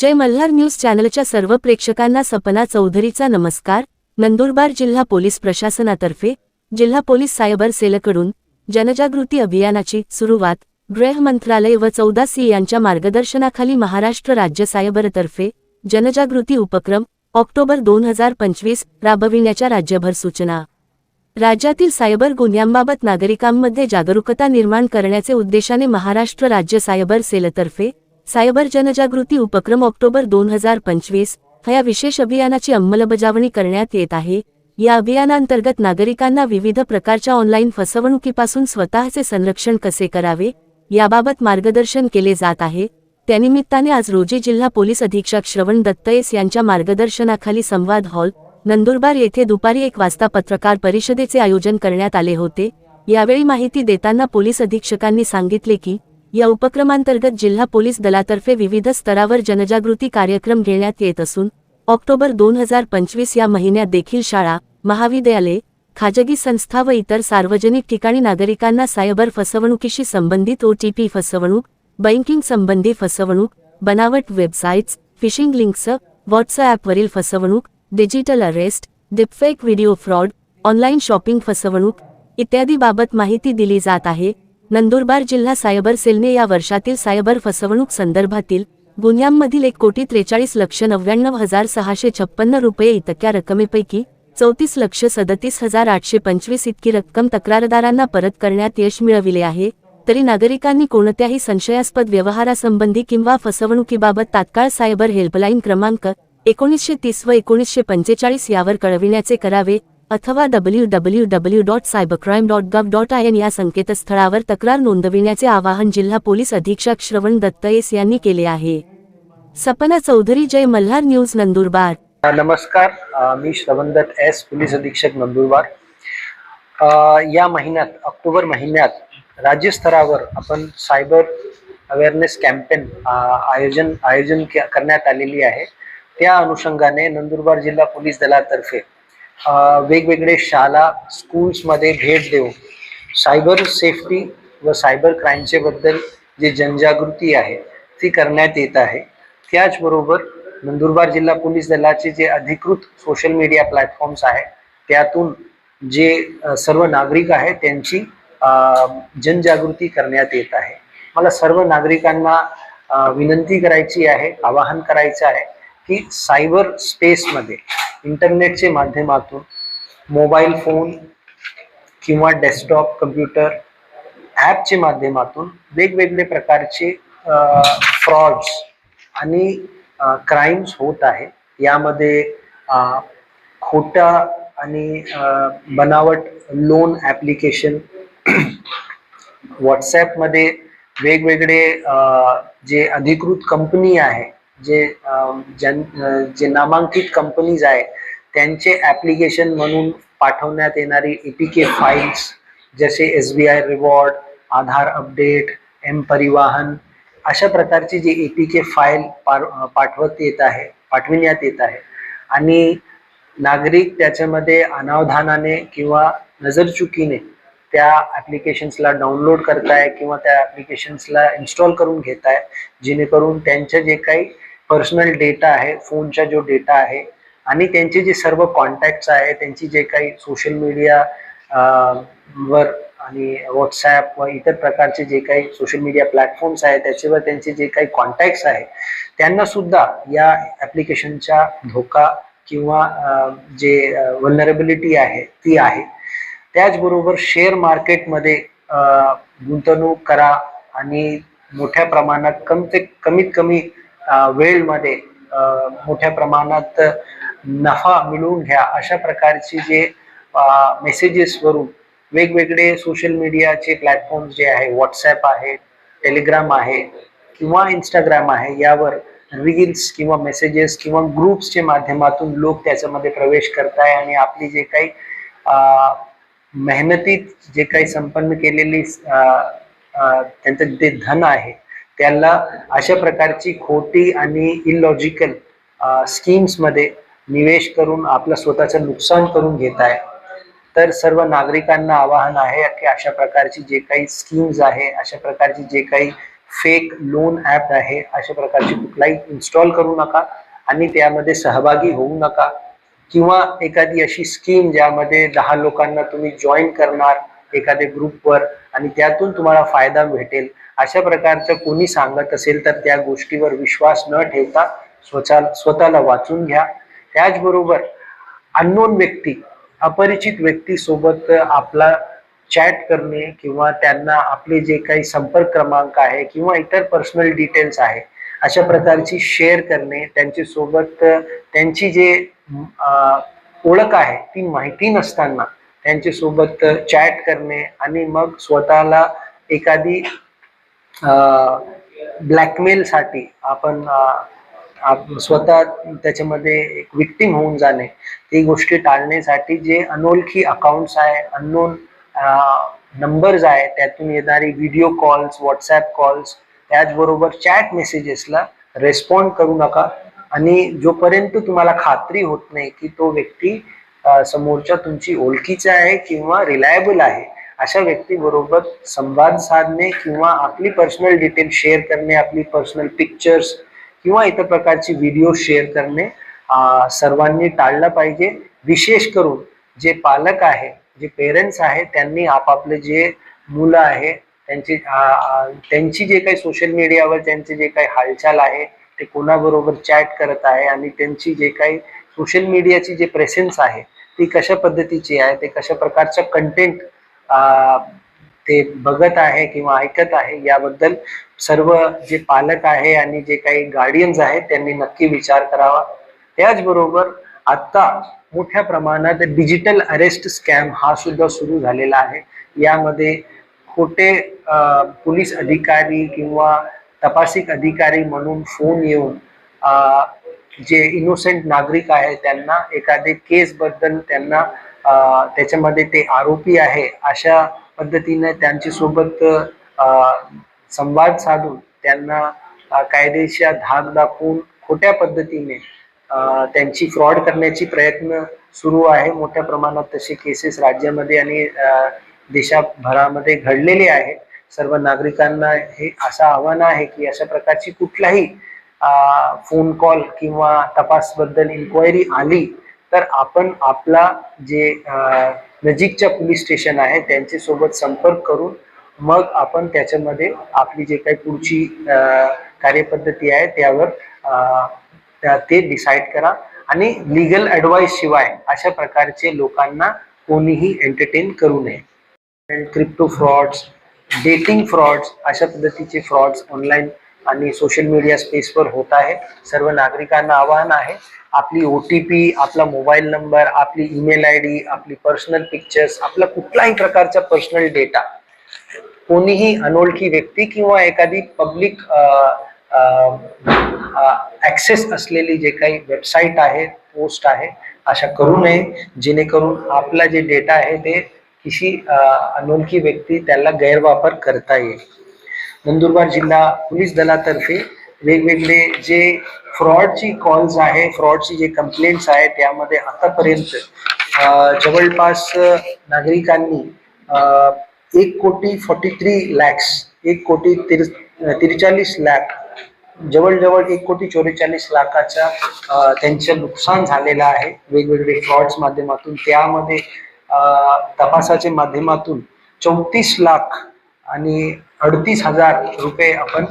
जय Malhar news चॅनलच्या सर्व प्रेक्षकांना सपना चौधरीचा नमस्कार. नंदुरबार जिल्हा पोलीस प्रशासनातर्फे जिल्हा पोलीस सायबर सेलकडून जनजागृती अभियानाची सुरुवात गृह मंत्रालय व चौदा सी यांच्या मार्गदर्शनाखाली महाराष्ट्र राज्य सायबरतर्फे जनजागृती उपक्रम ऑक्टोबर दोन हजार पंचवीस राबविण्याच्या राज्यभर सूचना. राज्यातील सायबर गुन्ह्यांबाबत नागरिकांमध्ये जागरूकता निर्माण करण्याचे उद्देशाने महाराष्ट्र राज्य सायबर सेलतर्फे सायबर जनजागृती उपक्रम ऑक्टोबर दोन हजार पंचवीस ह्या विशेष अभियानाची अंमलबजावणी करण्यात येत आहे. या अभियानांतर्गत नागरिकांना विविध प्रकारच्या ऑनलाईन फसवणुकीपासून स्वतःचे संरक्षण कसे करावे याबाबत मार्गदर्शन केले जात आहे. त्यानिमित्ताने आज रोजी जिल्हा पोलीस अधीक्षक श्रवण दत्तयेस यांच्या मार्गदर्शनाखाली संवाद हॉल नंदुरबार येथे दुपारी एक वाजता पत्रकार परिषदेचे आयोजन करण्यात आले होते. यावेळी माहिती देताना पोलीस अधीक्षकांनी सांगितले की या उपक्रमांतर्गत जिल्हा पोलीस दलातर्फे विविध स्तरावर जनजागृती कार्यक्रम घेण्यात येत असून ऑक्टोबर दोन हजार पंचवीस या महिन्यात देखील शाळा महाविद्यालये खाजगी संस्था व इतर सार्वजनिक ठिकाणी नागरिकांना सायबर फसवणुकीशी संबंधित ओटीपी फसवणूक बँकिंग संबंधी फसवणूक बनावट वेबसाईट्स फिशिंग लिंक्स व्हॉट्सॲपवरील फसवणूक digital arrest deepfake video fraud online shopping फसवणूक इत्यादी बाबत माहिती दिली जात आहे. नंदुरबार जिल्हा सायबर सेलने या वर्षातील सायबर फसवणूक संदर्भातील गुन्ह्यांमधील एक कोटी त्रेचाळीस लक्ष नव्याण्णव हजार सहाशे छप्पन्न रुपये इतक्या रकमेपैकी चौतीस लक्ष सदतीस हजार आठशे पंचवीस इतकी रक्कम तक्रारदारांना परत करण्यात यश मिळविले आहे. तरी नागरिकांनी कोणत्याही संशयास्पद व्यवहारासंबंधी किंवा फसवणुकीबाबत तात्काळ सायबर हेल्पलाईन क्रमांक एकोणीसशे तीस व एकोणीसशे पंचेचाळीस यावर कळविण्याचे करावे अथवा W W W dot cyber crime dot gov dot I N या संकेतस्थळावर तक्रार नोंदविण्याचे आवाहन जिल्हा पोलीस अधीक्षक श्रवण दत्तयेस यांनी केले आहे. सपना चौधरी जय मल्हार न्यूज नंदुरबार. नमस्कार. मी मी श्रवणदत्त एस पोलीस अधीक्षक नंदुरबार. या महिन्यात ऑक्टोबर महिन्यात राज्यस्तरावर आपण सायबर अवेअरनेस कॅम्पेन आयोजन आयोजन करण्यात आलेली आहे. त्या अनुषंगाने नंदुरबार जिल्हा पोलीस दलातर्फे वेगवेगळे शाळा स्कूल्समध्ये भेट देऊन सायबर सेफ्टी व सायबर क्राईमचे बद्दल जे जनजागृती आहे ती करण्यात येत आहे. त्याचबरोबर नंदुरबार जिल्हा पोलीस दलाचे जे अधिकृत सोशल मीडिया प्लॅटफॉर्म्स आहे त्यातून जे सर्व नागरिक आहेत त्यांची जनजागृती करण्यात येत आहे. मला सर्व नागरिकांना विनंती करायची आहे आवाहन करायचं आहे की सायबर स्पेसमध्ये इंटरनेटच्या माध्यमातून मोबाईल फोन किंवा डेस्कटॉप कम्प्युटर ॲपच्या माध्यमातून वेगवेगळे प्रकारचे फ्रॉड्स आणि क्राईम्स होत आहे. यामध्ये खोटा आणि बनावट लोन ॲप्लिकेशन व्हॉट्सॲपमध्ये वेगवेगळे जे अधिकृत कंपनी आहे जे जन जे नामांकित कंपनीज आहे त्यांचे ॲप्लिकेशन म्हणून पाठवण्यात येणारी ए पी के फाईल्स जसे S B I reward Aadhaar update M Parivahan अशा प्रकारची जी ए पी के फाईल पाठवत येत आहे पाठविण्यात येत आहे. आणि नागरिक त्याच्यामध्ये अनावधानाने किंवा नजरचुकीने त्या ॲप्लिकेशन्सला डाउनलोड करताय किंवा त्या ॲप्लिकेशन्सला इन्स्टॉल करून घेत आहे जेणेकरून त्यांच्या जे काही पर्सनल डेटा आहे फोनचा जो डेटा आहे आणि त्यांचे जे सर्व कॉन्टॅक्ट्स आहे त्यांची जे काही सोशल मीडिया वर आणि व्हॉट्सॲप व इतर प्रकारचे जे काही सोशल मीडिया प्लॅटफॉर्म्स आहेत त्याच्यावर त्यांचे जे काही कॉन्टॅक्ट्स आहेत त्यांना सुद्धा या ॲप्लिकेशनचा धोका किंवा जे वल्नरेबिलिटी आहे ती आहे. त्याचबरोबर शेअर मार्केटमध्ये गुंतवणूक करा आणि मोठ्या प्रमाणात कम ते कमीत कमी वेळमध्ये मोठ्या प्रमाणात नफा मिळवून घ्या. अशा प्रकारची जे मेसेजेसवरून वेगवेगळे सोशल मीडियाचे प्लॅटफॉर्म्स जे आहे व्हॉट्सॲप आहे टेलिग्राम आहे किंवा इंस्टाग्राम आहे यावर रील्स किंवा मेसेजेस किंवा ग्रुप्सच्या माध्यमातून लोक त्याच्यामध्ये प्रवेश करताय आणि आपली जे काही मेहनतीत जे काही संपन्न केलेली त्यांचं जे धन आहे त्याला अशा प्रकारची खोटी आणि इलॉजिकल स्कीम्समध्ये निवेश करून आपलं स्वतःचं नुकसान करून घेत आहे. तर सर्व नागरिकांना आवाहन आहे की अशा प्रकारची जे काही स्कीम्स आहे अशा प्रकारची जे काही फेक लोन ॲप आहे अशा प्रकारची कुठलाही इन्स्टॉल करू नका आणि त्यामध्ये सहभागी होऊ नका. किंवा एखादी अशी स्कीम ज्यामध्ये दहा लोकांना तुम्ही जॉईन करणार एखाद्या ग्रुपवर आणि त्यातून तुम्हाला फायदा भेटेल. अशा प्रकारचं कोणी सांगत असेल तर त्या गोष्टीवर विश्वास न ठेवता स्वतः स्वतःला वाचून घ्या. त्याचबरोबर अननोन व्यक्ती अपरिचित व्यक्ती सोबत आपला चॅट करणे किंवा त्यांना आपले जे काही संपर्क क्रमांक आहे किंवा इतर पर्सनल डिटेल्स आहे अशा प्रकारची शेअर करणे त्यांच्यासोबत त्यांची जे ओळख आहे ती माहिती नसताना त्यांच्यासोबत चॅट करणे आणि मग स्वतःला एखादी ब्लॅकमेलसाठी आपण स्वतः त्याच्यामध्ये एक विक्टीम होऊन जाणे. ती गोष्टी टाळण्यासाठी जे अनोळखी अकाउंट्स आहे अननोन नंबर्स आहे त्यातून येणारी व्हिडिओ कॉल्स व्हॉट्सॲप कॉल्स त्याचबरोबर चॅट मेसेजेसला रेस्पॉन्ड करू नका. आणि जोपर्यंत तुम्हाला खात्री होत नाही की तो व्यक्ती समोरच्या तुमची ओळखीचा आहे किंवा रिलायबल आहे अशा व्यक्तीबरोबर संवाद साधणे किंवा आपली पर्सनल डिटेल शेअर करणे आपली पर्सनल पिक्चर्स किंवा इतर प्रकारची व्हिडिओ शेअर करणे सर्वांनी टाळलं पाहिजे. विशेष करून जे पालक आहे जे पेरेंट्स आहे त्यांनी आपापले जे मुलं आहे त्यांची त्यांची जे काही सोशल मीडियावर त्यांचे जे काही हालचाल आहे ते कोणाबरोबर चॅट करत आहे आणि त्यांची जे काही सोशल मीडियाची जे प्रेझेन्स आहे ती कशा पद्धतीची आहे ते कशा प्रकारचं कंटेंट ते बघत आहे किंवा ऐकत आहे याबद्दल सर्व जे पालक आहे आणि जे काही गार्डियन्स आहेत त्यांनी नक्की विचार करावा. त्याचबरोबर आत्ता मोठ्या प्रमाणात डिजिटल अरेस्ट स्कॅम हा सुद्धा सुरू झालेला आहे. यामध्ये खोटे पोलीस अधिकारी किंवा तपासिक अधिकारी म्हणून फोन येऊन जे इनोसेंट नागरिक आहे त्यांना एखादे केस बद्दल त्यांना त्याच्यामध्ये ते आरोपी आहे अशा पद्धतीने त्यांच्यासोबत संवाद साधून त्यांना कायदेशीर धाक दाखवून खोट्या पद्धतीने त्यांची फ्रॉड करण्याची प्रयत्न सुरू आहे. मोठ्या प्रमाणात तसे केसेस राज्यामध्ये आणि देशाभरामध्ये घडलेले आहे सर्व नागरिकांना हे असं आव्हान आहे की अशा प्रकारची कुठलाही फोन कॉल किंवा तपासबद्दल इन्क्वायरी आली तर आपण आपला जे नजीकच्या पोलीस स्टेशन आहे त्यांच्यासोबत संपर्क करून मग आपण त्याच्यामध्ये आपली जे काही पुढची कार्यपद्धती आहे त्यावर ते डिसाईड करा. आणि लिगल ॲडवाईस शिवाय अशा प्रकारचे लोकांना कोणीही एंटरटेन करू नये. क्रिप्टो फ्रॉड्स डेटिंग फ्रॉड्स अशा पद्धतीचे फ्रॉड्स ऑनलाईन आणि सोशल मीडिया स्पेसवर होत आहे. सर्व नागरिकांना आवाहन आहे आपली ओ टी पी आपला मोबाईल नंबर आपली ईमेल आय डी आपली पर्सनल पिक्चर्स आपला कुठलाही प्रकारचा पर्सनल डेटा कोणीही अनोळखी व्यक्ती किंवा एखादी पब्लिक ॲक्सेस असलेली जे काही वेबसाईट आहे पोस्ट आहे अशा करू नये. जेणेकरून आपला जे डेटा आहे ते किशी अनोळखी व्यक्ती त्याला गैरवापर करता येईल. नंदुरबार जिल्हा पोलीस दलातर्फे वेगवेगळे जे फ्रॉडची कॉल्स आहे फ्रॉडची जे कंप्लेंट्स आहे त्यामध्ये आतापर्यंत जवळपास नागरिकांनी एक कोटी फॉर्टी थ्री लॅक्स एक कोटी तिर त्रेचाळीस लाख जवळजवळ एक कोटी चौवेचाळीस लाखाचा त्यांचं नुकसान झालेलं आहे. वेगवेगळे फ्रॉड्स माध्यमातून त्यामध्ये तपासाच्या माध्यमातून चौतीस लाख आणि अडतीस हजार रुपये आपण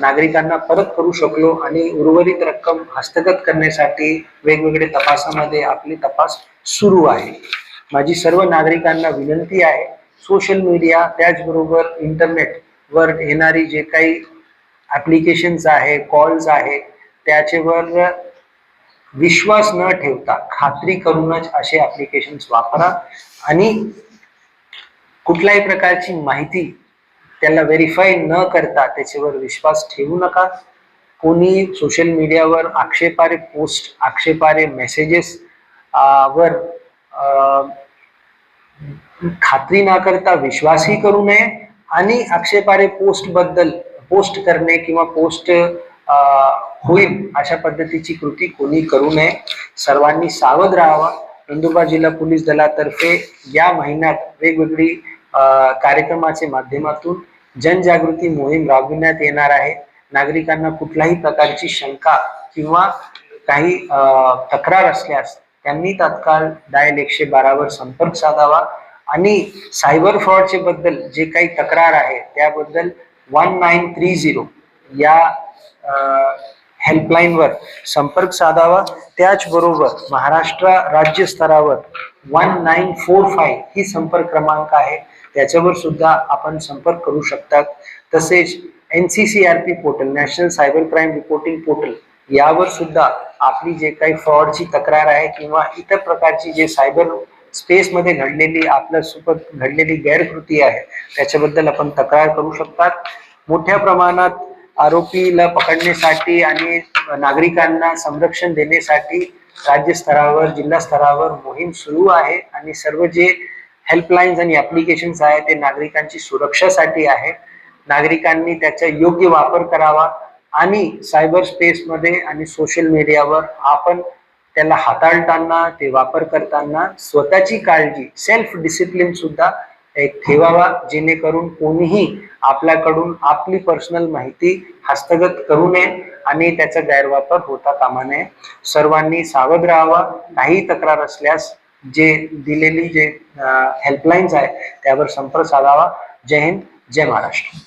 नागरिकांना परत करू शकलो आणि उर्वरित रक्कम हस्तगत करण्यासाठी वेगवेगळे तपासामध्ये आपली तपास सुरू आहे. माझी सर्व नागरिकांना विनंती आहे सोशल मीडिया त्याचबरोबर इंटरनेटवर येणारी जे काही ॲप्लिकेशन्स आहे कॉल्स आहे त्याच्यावर विश्वास न ठेवता खात्री करूनच असे ॲप्लिकेशन्स वापरा आणि कुठल्याही प्रकारची माहिती त्याला व्हेरीफाय न करता त्याच्यावर विश्वास ठेवू नका. कोणी सोशल मीडियावर आक्षेपारे पोस्ट आक्षेपारे मेसेजेस वर खात्री न करता विश्वासही करू नये आणि आक्षेपारे पोस्टबद्दल पोस्ट करणे किंवा पोस्ट होईल अशा पद्धतीची कृती कोणी करू नये. सर्वांनी सावध राहावा. नंदुरबार जिल्हा पोलीस दलातर्फे या महिन्यात वेगवेगळी कार्यक्रमाच्या माध्यमातून जनजागृती मोहीम राबविण्यात येणार आहे. नागरिकांना कुठल्याही प्रकारची शंका किंवा काही तक्रार असल्यास त्यांनी तात्काळ डायल एकशे बारावर संपर्क साधावा आणि सायबर फ्रॉडचे बद्दल जे काही तक्रार आहे त्याबद्दल वन नाईन थ्री झिरो या हेल्पलाईनवर संपर्क साधावा. त्याचबरोबर महाराष्ट्र राज्य स्तरावर वन नाईन फोर फाय ही संपर्क क्रमांक आहे. त्याच्यावर सुद्धा आपण संपर्क करू शकतात. तसेच N C C R P portal national cyber crime reporting portal यावर सुद्धा आपली जे काही फ्रॉडची तक्रार आहे किंवा इतर प्रकारची जे सायबर स्पेसमध्ये घडलेली आपल्यासोबत घडलेली गैरकृती आहे त्याच्याबद्दल आपण तक्रार करू शकतात. मोठ्या प्रमाणात आरोपीला पकडण्यासाठी आणि नागरिकांना संरक्षण देण्यासाठी राज्य स्तरावर जिल्हा स्तरावर मोहीम सुरू आहे आणि सर्व जे हेल्पलाईन्स आणि ऍप्लिकेशन्स आहे ते नागरिकांची सुरक्षासाठी आहे नागरिकांनी त्याचा योग्य वापर करावा आणि सायबर स्पेसमध्ये आणि सोशल मीडियावर आपण त्याला हाताळताना ते वापर करताना स्वतःची काळजी सेल्फ डिसिप्लिन सुद्धा एक ठेवावा जेणेकरून कोणीही आपल्याकडून आपली पर्सनल माहिती हस्तगत करू नये आणि त्याचा गैरवापर होता कामा नये. सर्वांनी सावध राहावा काही तक्रार असल्यास जे दिलेली जे हेल्पलाईन्स आहे त्यावर संपर्क साधावा. जय हिंद जय महाराष्ट्र.